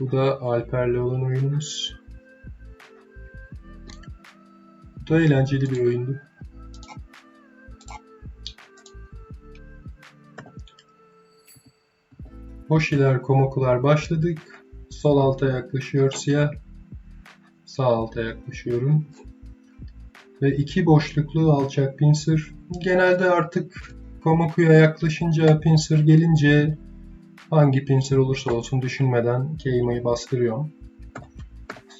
Bu da Alper'le olan oyunumuz. Bu da eğlenceli bir oyundu. Hoshi'ler, Komokular başladık. Sol alta yaklaşıyor siyah. Sağ alta yaklaşıyorum. Ve iki boşluklu alçak pinsir. Genelde artık Komoku'ya yaklaşınca pinsir gelince hangi pinsir olursa olsun düşünmeden Keima'yı bastırıyorum.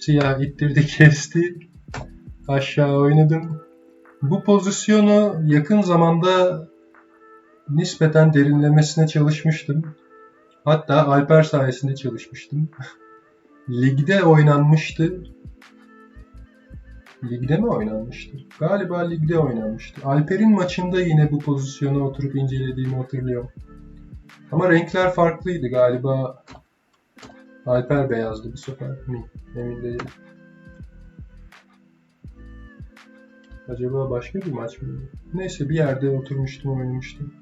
Siyah ittirdi kesti. Aşağı oynadım. Bu pozisyonu yakın zamanda nispeten derinlemesine çalışmıştım. Hatta Alper sayesinde çalışmıştım. Ligde oynanmıştı. Ligde mi oynanmıştı? Galiba ligde oynanmıştı. Alper'in maçında yine bu pozisyonu oturup incelediğimi hatırlıyorum. Ama renkler farklıydı galiba. Alper beyazdı bu sefer mi? Emin değilim. Acaba başka bir maç mıydı? Neyse bir yerde oturmuştum oynamıştım.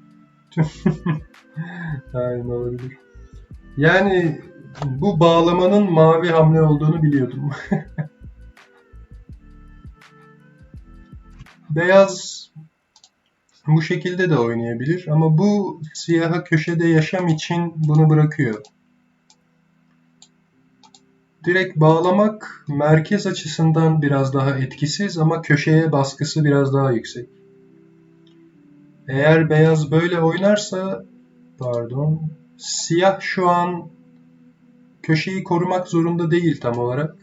Aynen olabilir. Yani bu bağlamanın mavi hamle olduğunu biliyordum. Beyaz bu şekilde de oynayabilir ama bu siyaha köşede yaşam için bunu bırakıyor. Direkt bağlamak merkez açısından biraz daha etkisiz ama köşeye baskısı biraz daha yüksek. Eğer beyaz böyle oynarsa pardon siyah şu an köşeyi korumak zorunda değil tam olarak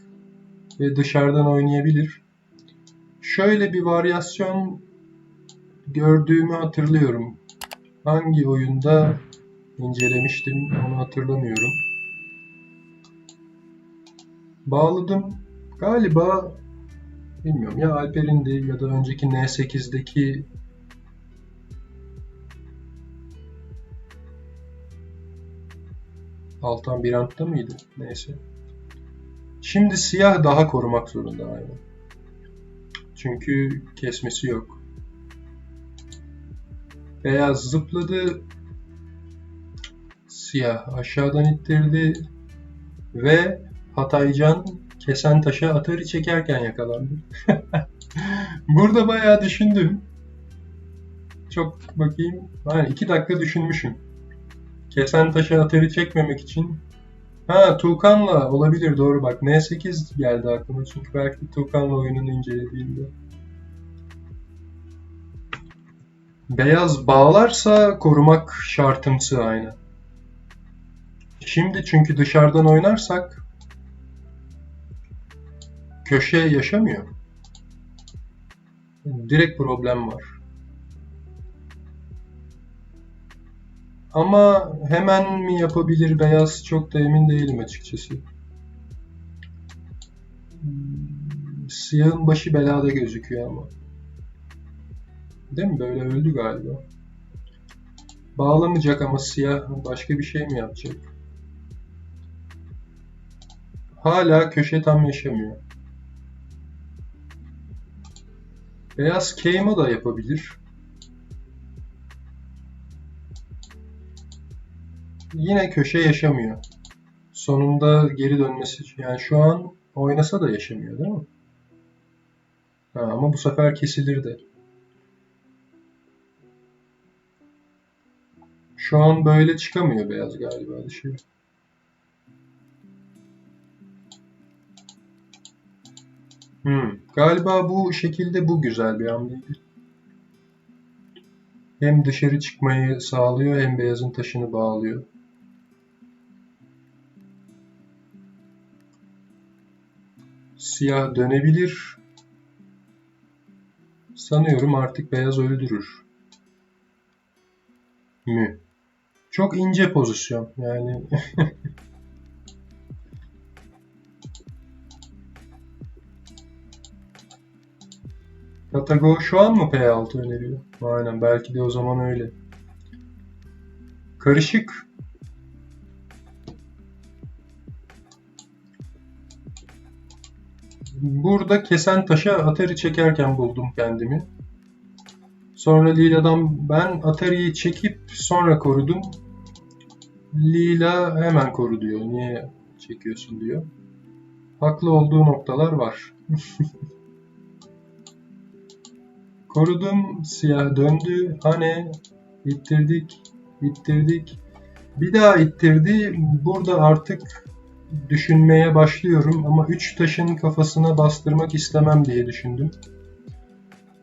ve dışarıdan oynayabilir. Şöyle bir varyasyon gördüğümü hatırlıyorum. Hangi oyunda incelemiştim onu hatırlamıyorum. Bağladım. Galiba bilmiyorum ya Alper'indi ya da önceki N8'deki Altan Birant'ta mıydı? Neyse. Şimdi siyah daha korumak zorunda aynen. Çünkü kesmesi yok. Beyaz zıpladı. Siyah aşağıdan ittirdi. Ve Hataycan kesen taşa atarı çekerken yakalandı. Burada bayağı düşündüm. Çok bakayım. Aynen iki dakika düşünmüşüm. Kesen taşa atarı çekmemek için. Ha Tuğkan'la olabilir doğru bak. N8 geldi aklıma çünkü belki Tuğkan'la oyununu incelediğimde. Beyaz bağlarsa korumak şartımsı aynı. Şimdi çünkü dışarıdan oynarsak köşe yaşamıyor. Direkt problem var. Ama hemen mi yapabilir beyaz çok da emin değilim açıkçası. Siyahın başı belada gözüküyor ama. Değil mi? Böyle öldü galiba. Bağlamayacak ama siyah başka bir şey mi yapacak? Hala köşe tam yaşamıyor. Beyaz Keima da yapabilir. Yine köşe yaşamıyor. Sonunda geri dönmesi yani şu an oynasa da yaşamıyor değil mi? Ha, ama bu sefer kesilir de. Şu an böyle çıkamıyor beyaz galiba dışarı. Hmm, galiba bu şekilde bu güzel bir hamleydi. Hem dışarı çıkmayı sağlıyor hem beyazın taşını bağlıyor. Siyah dönebilir. Sanıyorum artık beyaz öldürür. Mü. Çok ince pozisyon yani. Katago şu an mı P6 öneriyor? Aynen belki de o zaman öyle. Karışık. Burada kesen taşa Atari çekerken buldum kendimi. Sonra Lila'dan ben Atari'yi çekip sonra korudum. Lila hemen koru diyor. Niye çekiyorsun diyor. Haklı olduğu noktalar var. Korudum, siyah döndü. Hani ittirdik, ittirdik. Bir daha ittirdi. Burada artık düşünmeye başlıyorum ama üç taşın kafasına bastırmak istemem diye düşündüm.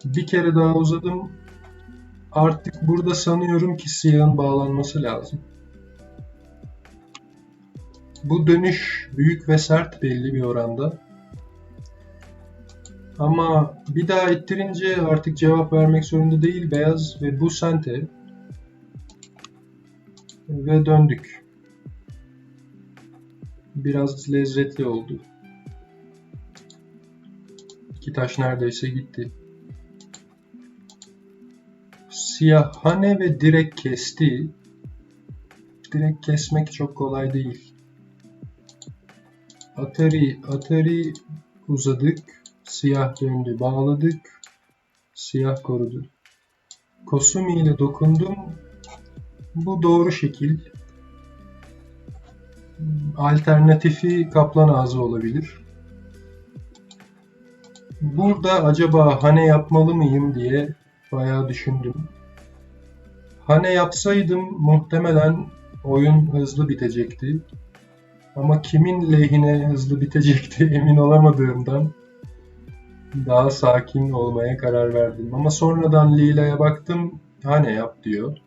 Bir kere daha uzadım. Artık burada sanıyorum ki siyahın bağlanması lazım. Bu dönüş büyük ve sert belli bir oranda. Ama bir daha ittirince artık cevap vermek zorunda değil beyaz ve bu sente ve döndük. Biraz lezzetli oldu. İki taş neredeyse gitti. Siyah hane ve direk kesti. Direk kesmek çok kolay değil. Atari, Atari uzadık. Siyah döndü, bağladık. Siyah korudu. Kosumi ile dokundum. Bu doğru şekil. Alternatifi kaplan ağzı olabilir. Burada acaba hane yapmalı mıyım diye bayağı düşündüm. Hane yapsaydım muhtemelen oyun hızlı bitecekti. Ama kimin lehine hızlı bitecekti emin olamadığımdan daha sakin olmaya karar verdim. Ama sonradan Lila'ya baktım, hane yap diyor.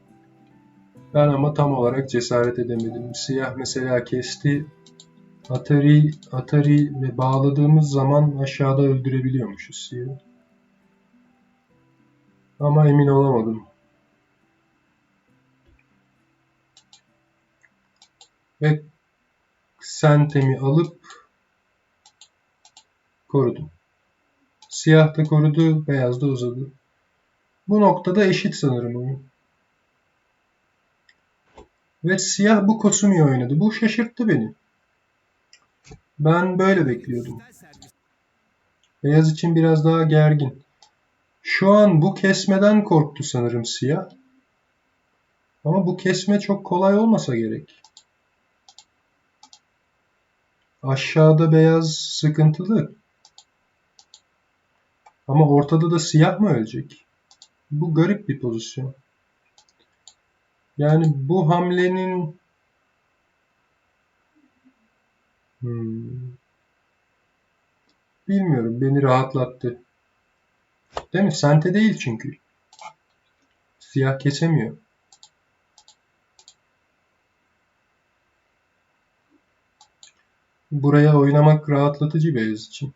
Ben ama tam olarak cesaret edemedim. Siyah mesela kesti. Atari, Atari ve bağladığımız zaman aşağıda öldürebiliyormuşuz siyah. Ama emin olamadım. Ve sentemi alıp korudum. Siyah da korudu, beyaz da uzadı. Bu noktada eşit sanırım oyun. Ve siyah bu Kosumi oynadı. Bu şaşırttı beni. Ben böyle bekliyordum. Beyaz için biraz daha gergin. Şu an bu kesmeden korktu sanırım siyah. Ama bu kesme çok kolay olmasa gerek. Aşağıda beyaz sıkıntılı. Ama ortada da siyah mı ölecek? Bu garip bir pozisyon. Yani bu hamlenin hmm. bilmiyorum beni rahatlattı. Değil mi? Sente değil çünkü. Siyah kesemiyor. Buraya oynamak rahatlatıcı beyaz için.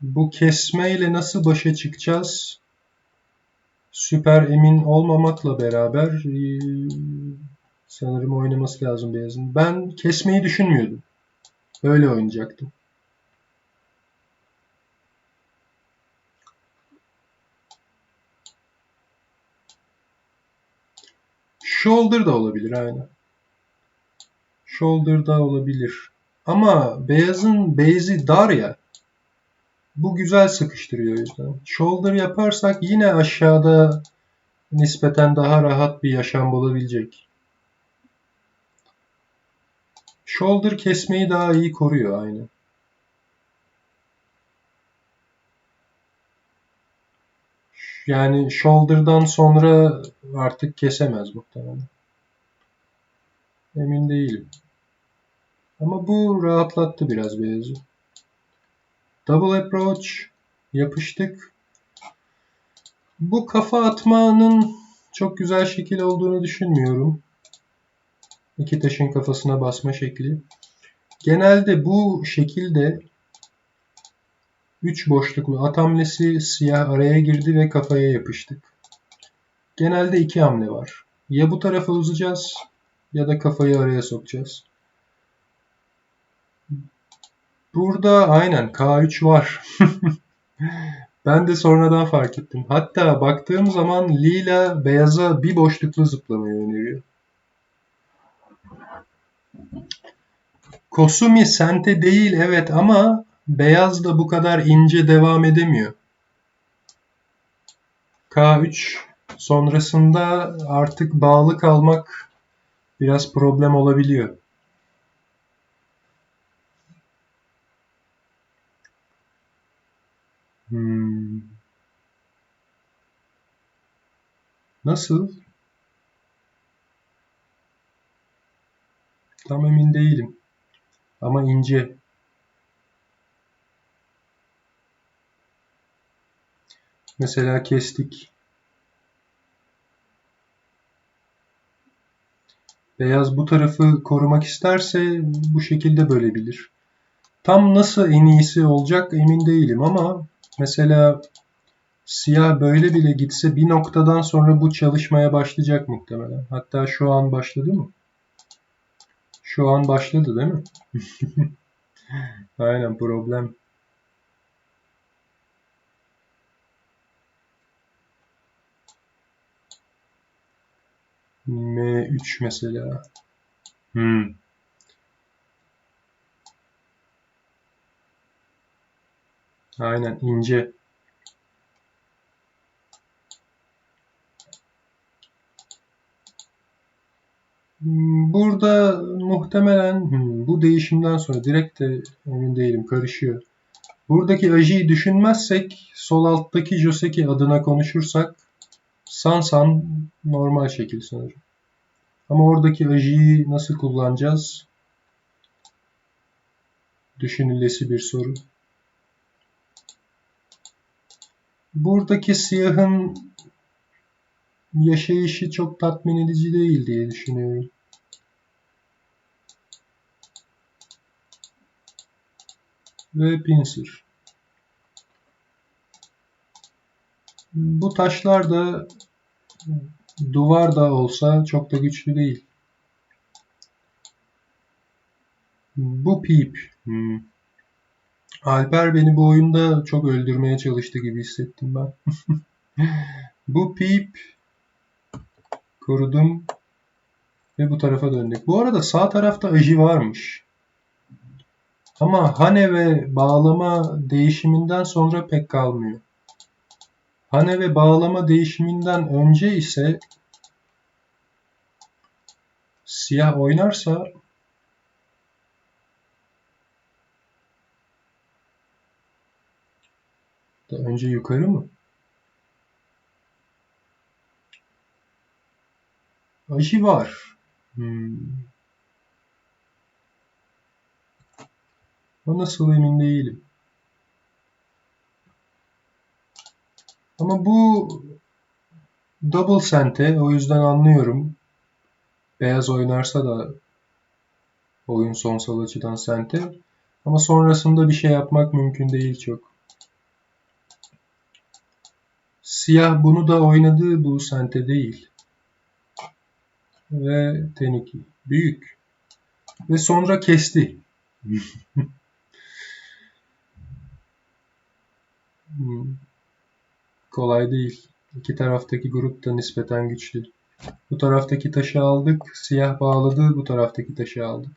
Bu kesmeyle nasıl başa çıkacağız? Süper emin olmamakla beraber e, sanırım oynaması lazım beyazın. Ben kesmeyi düşünmüyordum. Öyle oynayacaktım. Shoulder da olabilir aynen. Shoulder da olabilir. Ama beyazın base'i dar ya. Bu güzel sıkıştırıyor yüzden. Shoulder yaparsak yine aşağıda nispeten daha rahat bir yaşam bulabilecek. Shoulder kesmeyi daha iyi koruyor aynı. Yani shoulder'dan sonra artık kesemez muhtemelen. Emin değilim. Ama bu rahatlattı biraz beyazı. Double approach yapıştık. Bu kafa atmanın çok güzel şekil olduğunu düşünmüyorum. İki taşın kafasına basma şekli. Genelde bu şekilde 3 boşluklu at hamlesi siyah araya girdi ve kafaya yapıştık. Genelde iki hamle var. Ya bu tarafa uzacağız ya da kafayı araya sokacağız. Burada aynen K3 var. ben de sonradan fark ettim. Hatta baktığım zaman lila beyaza bir boşluklu zıplamayı öneriyor. Kosumi sente değil evet ama beyaz da bu kadar ince devam edemiyor. K3 sonrasında artık bağlı kalmak biraz problem olabiliyor. Hmm. Nasıl? Tam emin değilim. Ama ince. Mesela kestik. Beyaz bu tarafı korumak isterse bu şekilde bölebilir. Tam nasıl en iyisi olacak emin değilim ama mesela siyah böyle bile gitse bir noktadan sonra bu çalışmaya başlayacak muhtemelen. Hatta şu an başladı mı? Şu an başladı değil mi? Aynen problem. M3 mesela. Hmm. Aynen ince. Burada muhtemelen bu değişimden sonra direkt de emin değilim karışıyor. Buradaki ajiyi düşünmezsek sol alttaki Joseki adına konuşursak Sansan normal şekil sanırım. Ama oradaki ajiyi nasıl kullanacağız? Düşünülesi bir soru. Buradaki siyahın yaşayışı çok tatmin edici değil diye düşünüyorum. Ve pincer. Bu taşlar da duvar da olsa çok da güçlü değil. Bu pip. Hmm. Alper beni bu oyunda çok öldürmeye çalıştı gibi hissettim ben. bu pip korudum ve bu tarafa döndük. Bu arada sağ tarafta aji varmış. Ama hane ve bağlama değişiminden sonra pek kalmıyor. Hane ve bağlama değişiminden önce ise siyah oynarsa da önce yukarı mı? Aşı var. Hmm. O nasıl emin değilim. Ama bu double sente o yüzden anlıyorum. Beyaz oynarsa da oyun sonsal açıdan sente. Ama sonrasında bir şey yapmak mümkün değil çok. Siyah bunu da oynadığı bu sente değil. Ve teniki. Büyük. Ve sonra kesti. hmm kolay değil. İki taraftaki grup da nispeten güçlü. Bu taraftaki taşı aldık. Siyah bağladı. Bu taraftaki taşı aldık.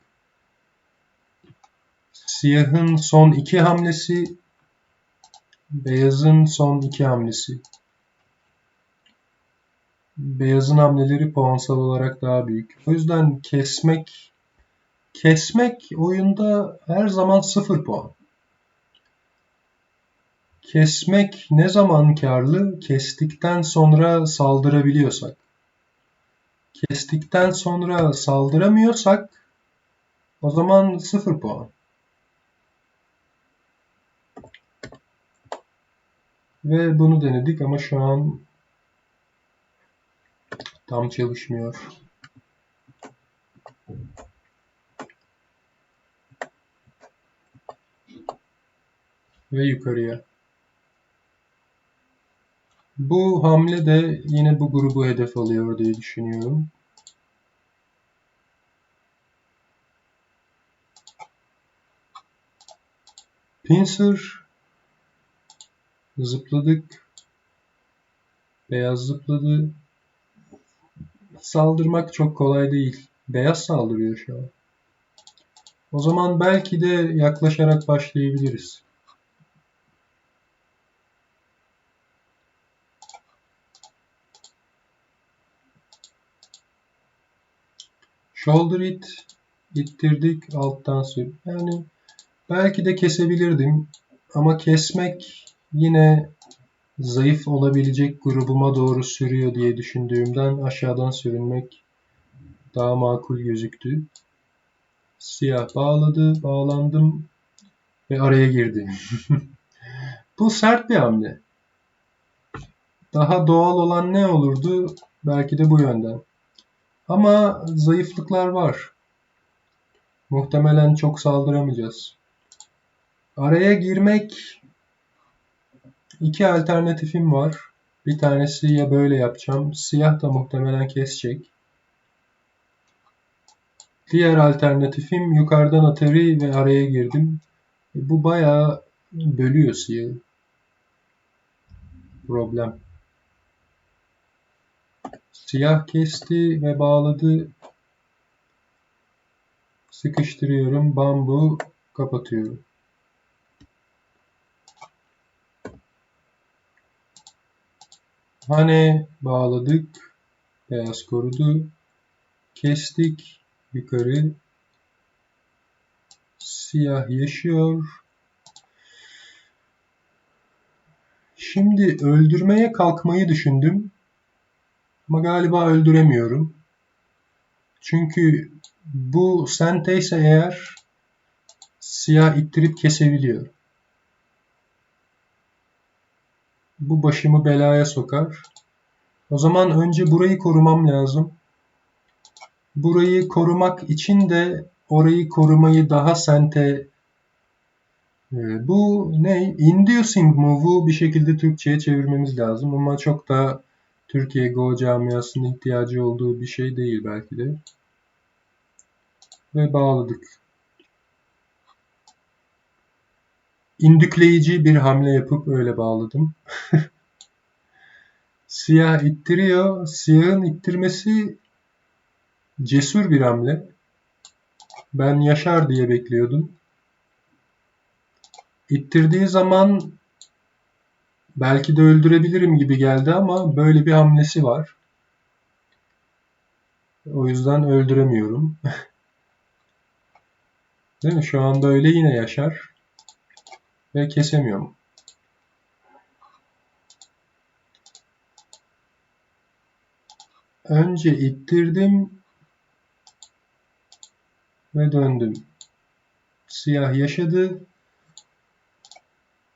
Siyahın son iki hamlesi. Beyazın son iki hamlesi. Beyazın hamleleri puansal olarak daha büyük. O yüzden kesmek kesmek oyunda her zaman sıfır puan. Kesmek ne zaman karlı? Kestikten sonra saldırabiliyorsak. Kestikten sonra saldıramıyorsak o zaman sıfır puan. Ve bunu denedik ama şu an tam çalışmıyor. Ve yukarıya. Bu hamle de yine bu grubu hedef alıyor diye düşünüyorum. Pincer zıpladık. Beyaz zıpladı. Saldırmak çok kolay değil. Beyaz saldırıyor şu an. O zaman belki de yaklaşarak başlayabiliriz. Shoulder it ittirdik alttan sür. Yani belki de kesebilirdim ama kesmek yine zayıf olabilecek grubuma doğru sürüyor diye düşündüğümden aşağıdan sürünmek daha makul gözüktü. Siyah bağladı, bağlandım ve araya girdi. Bu sert bir hamle. Daha doğal olan ne olurdu? Belki de bu yönden. Ama zayıflıklar var. Muhtemelen çok saldıramayacağız. Araya girmek iki alternatifim var. Bir tanesi ya böyle yapacağım. Siyah da muhtemelen kesecek. Diğer alternatifim yukarıdan atari ve araya girdim. Bu bayağı bölüyor siyahı. Problem. Siyah kesti ve bağladı. Sıkıştırıyorum. Bambu kapatıyorum. Hane bağladık. Beyaz korudu. Kestik. Yukarı. Siyah yaşıyor. Şimdi öldürmeye kalkmayı düşündüm. Ama galiba öldüremiyorum. Çünkü bu sente ise eğer siyah ittirip kesebiliyor. Bu başımı belaya sokar. O zaman önce burayı korumam lazım. Burayı korumak için de orayı korumayı daha sente e, bu ne? Inducing move'u bir şekilde Türkçe'ye çevirmemiz lazım ama çok da Türkiye Go camiasının ihtiyacı olduğu bir şey değil belki de. Ve bağladık. İndükleyici bir hamle yapıp öyle bağladım. Siyah ittiriyor. Siyahın ittirmesi cesur bir hamle. Ben yaşar diye bekliyordum. İttirdiği zaman belki de öldürebilirim gibi geldi ama böyle bir hamlesi var. O yüzden öldüremiyorum. Değil mi? Şu anda öyle yine yaşar. Ve kesemiyorum. Önce ittirdim ve döndüm. Siyah yaşadı.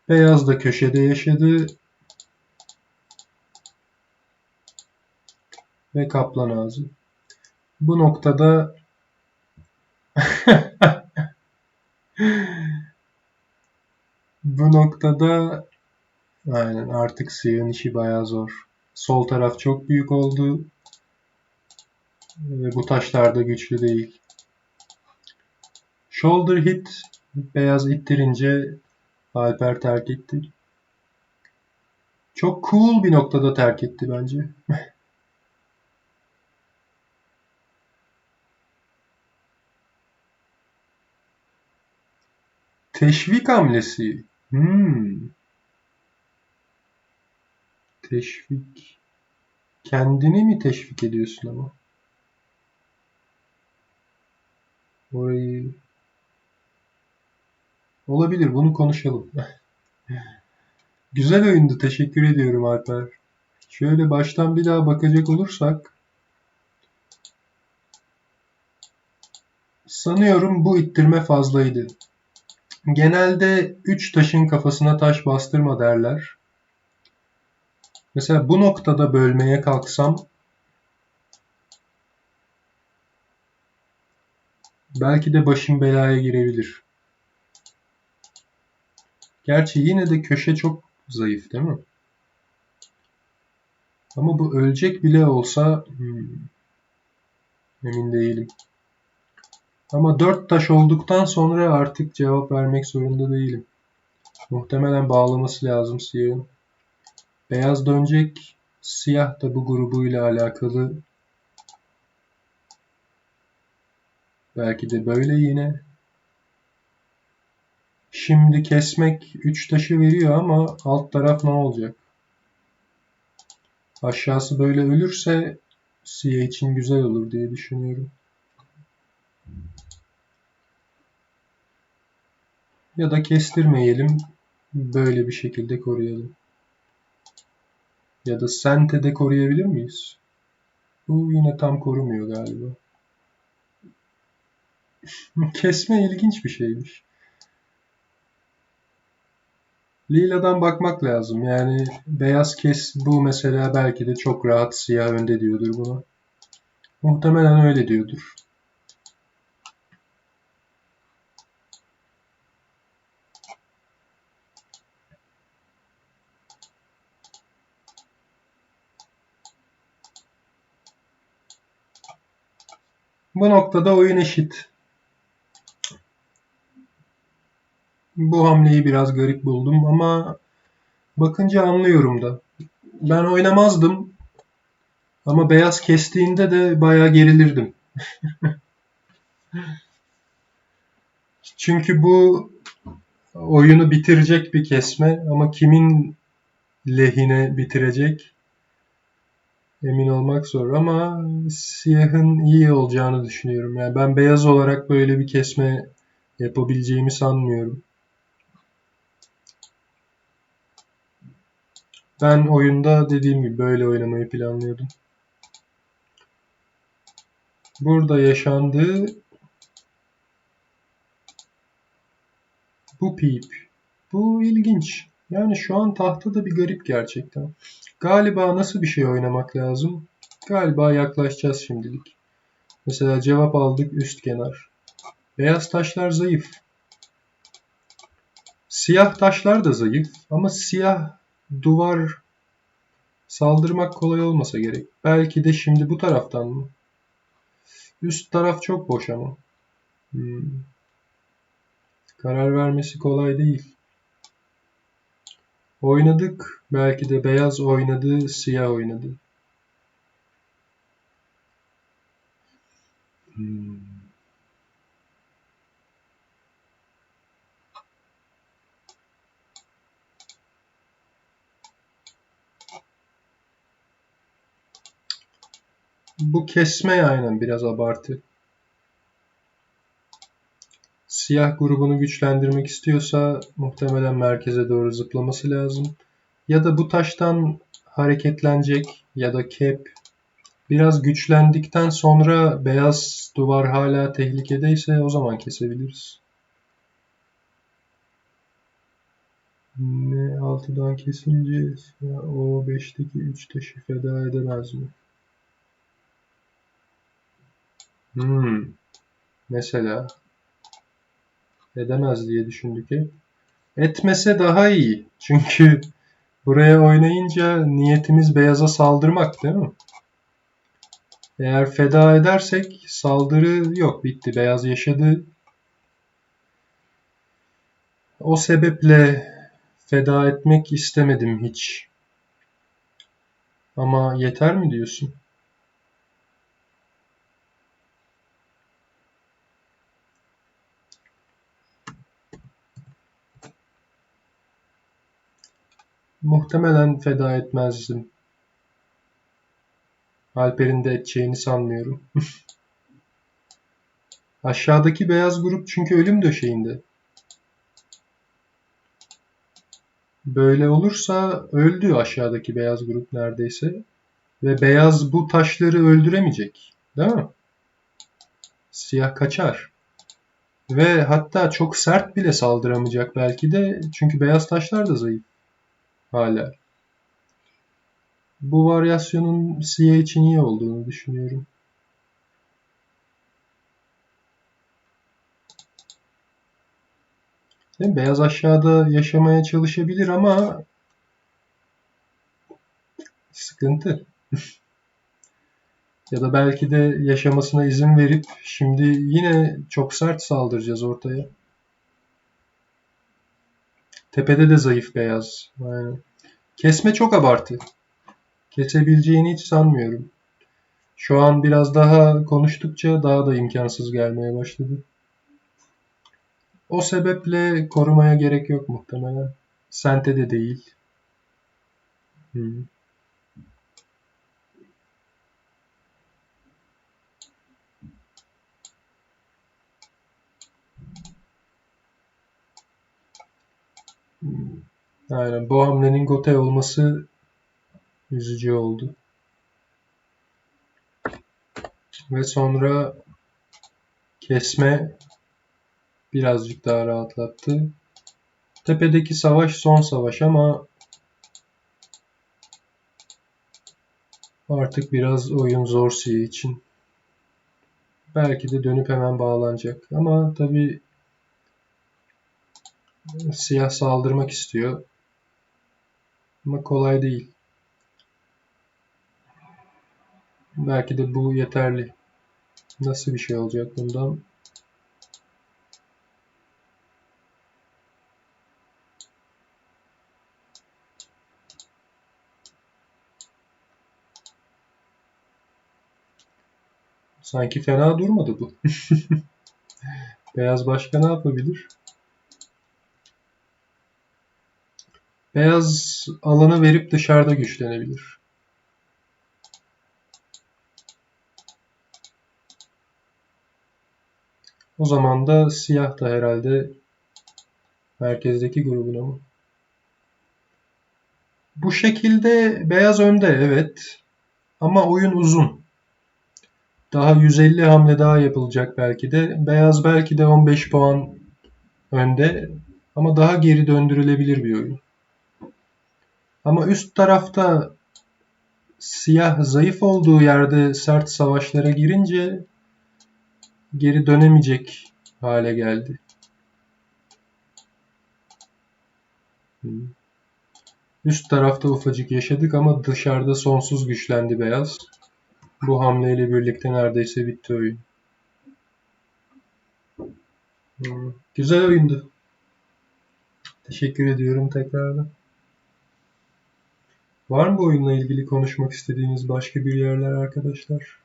Beyaz da köşede yaşadı. Ve kaplan ağzı. Bu noktada bu noktada aynen artık siyahın işi bayağı zor. Sol taraf çok büyük oldu. Ve bu taşlar da güçlü değil. Shoulder hit beyaz ittirince Alper terk etti. Çok cool bir noktada terk etti bence. Teşvik hamlesi. Hmm. Teşvik. Kendini mi teşvik ediyorsun ama? Orayı Olabilir, bunu konuşalım. Güzel oyundu, teşekkür ediyorum Alper. Şöyle baştan bir daha bakacak olursak sanıyorum bu ittirme fazlaydı. Genelde 3 taşın kafasına taş bastırma derler. Mesela bu noktada bölmeye kalksam belki de başım belaya girebilir. Gerçi yine de köşe çok zayıf değil mi? Ama bu ölecek bile olsa hmm, emin değilim. Ama dört taş olduktan sonra artık cevap vermek zorunda değilim. Muhtemelen bağlaması lazım siyahın. Beyaz dönecek. Siyah da bu grubuyla alakalı. Belki de böyle yine. Şimdi kesmek 3 taşı veriyor ama alt taraf ne olacak? Aşağısı böyle ölürse siyah için güzel olur diye düşünüyorum. Ya da kestirmeyelim. Böyle bir şekilde koruyalım. Ya da sente de koruyabilir miyiz? Bu yine tam korumuyor galiba. Kesme ilginç bir şeymiş. Lila'dan bakmak lazım. Yani beyaz kes bu mesela belki de çok rahat siyah önde diyordur buna. Muhtemelen öyle diyordur. Bu noktada oyun eşit. Bu hamleyi biraz garip buldum ama bakınca anlıyorum da. Ben oynamazdım ama beyaz kestiğinde de bayağı gerilirdim. Çünkü bu oyunu bitirecek bir kesme ama kimin lehine bitirecek emin olmak zor ama siyahın iyi olacağını düşünüyorum. Yani ben beyaz olarak böyle bir kesme yapabileceğimi sanmıyorum. Ben oyunda dediğim gibi böyle oynamayı planlıyordum. Burada yaşandığı bu pip. Bu ilginç. Yani şu an tahtada bir garip gerçekten. Galiba nasıl bir şey oynamak lazım? Galiba yaklaşacağız şimdilik. Mesela cevap aldık üst kenar. Beyaz taşlar zayıf. Siyah taşlar da zayıf ama siyah duvar saldırmak kolay olmasa gerek. Belki de şimdi bu taraftan mı? Üst taraf çok boş ama. Hmm. Karar vermesi kolay değil. Oynadık. Belki de beyaz oynadı, siyah oynadı. Hmm. Bu kesme aynen biraz abartı. Siyah grubunu güçlendirmek istiyorsa muhtemelen merkeze doğru zıplaması lazım. Ya da bu taştan hareketlenecek ya da cap biraz güçlendikten sonra beyaz duvar hala tehlikedeyse o zaman kesebiliriz. Ne 6'dan kesince o 5'teki 3 taşı feda edemez mi? Hmm. Mesela edemez diye düşündük hep. Etmese daha iyi. Çünkü buraya oynayınca niyetimiz beyaza saldırmak değil mi? Eğer feda edersek saldırı yok bitti. Beyaz yaşadı. O sebeple feda etmek istemedim hiç. Ama yeter mi diyorsun? Muhtemelen feda etmezdim. Alper'in de edeceğini sanmıyorum. Aşağıdaki beyaz grup çünkü ölüm döşeğinde. Böyle olursa öldü aşağıdaki beyaz grup neredeyse. Ve beyaz bu taşları öldüremeyecek. Değil mi? Siyah kaçar. Ve hatta çok sert bile saldıramayacak belki de. Çünkü beyaz taşlar da zayıf hala. Bu varyasyonun siyah için iyi olduğunu düşünüyorum. Beyaz aşağıda yaşamaya çalışabilir ama sıkıntı. ya da belki de yaşamasına izin verip şimdi yine çok sert saldıracağız ortaya. Tepede de zayıf beyaz. Aynen. Kesme çok abartı. Kesebileceğini hiç sanmıyorum. Şu an biraz daha konuştukça daha da imkansız gelmeye başladı. O sebeple korumaya gerek yok muhtemelen. Sente de değil. Hmm. Aynen bu hamlenin gote olması üzücü oldu. Ve sonra kesme birazcık daha rahatlattı. Tepedeki savaş son savaş ama artık biraz oyun zor için. Belki de dönüp hemen bağlanacak. Ama tabi siyah saldırmak istiyor. Ama kolay değil. Belki de bu yeterli. Nasıl bir şey olacak bundan? Sanki fena durmadı bu. Beyaz başka ne yapabilir? Beyaz alanı verip dışarıda güçlenebilir. O zaman da siyah da herhalde merkezdeki grubuna mı? Bu şekilde beyaz önde evet. Ama oyun uzun. Daha 150 hamle daha yapılacak belki de. Beyaz belki de 15 puan önde ama daha geri döndürülebilir bir oyun. Ama üst tarafta siyah zayıf olduğu yerde sert savaşlara girince geri dönemeyecek hale geldi. Üst tarafta ufacık yaşadık ama dışarıda sonsuz güçlendi beyaz. Bu hamleyle birlikte neredeyse bitti oyun. Hmm, güzel oyundu. Teşekkür ediyorum tekrardan. Var mı oyunla ilgili konuşmak istediğiniz başka bir yerler arkadaşlar?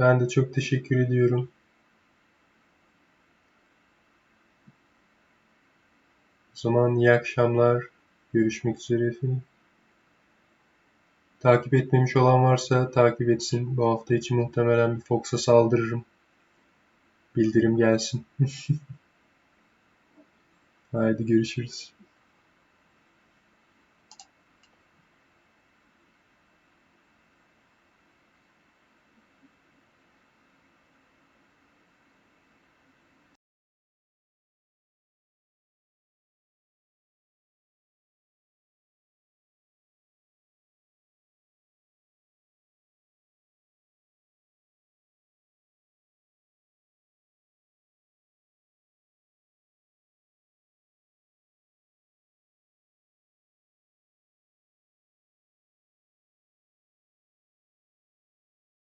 Ben de çok teşekkür ediyorum. O zaman iyi akşamlar. Görüşmek üzere efendim. Takip etmemiş olan varsa takip etsin. Bu hafta için muhtemelen bir Fox'a saldırırım. Bildirim gelsin. Haydi görüşürüz.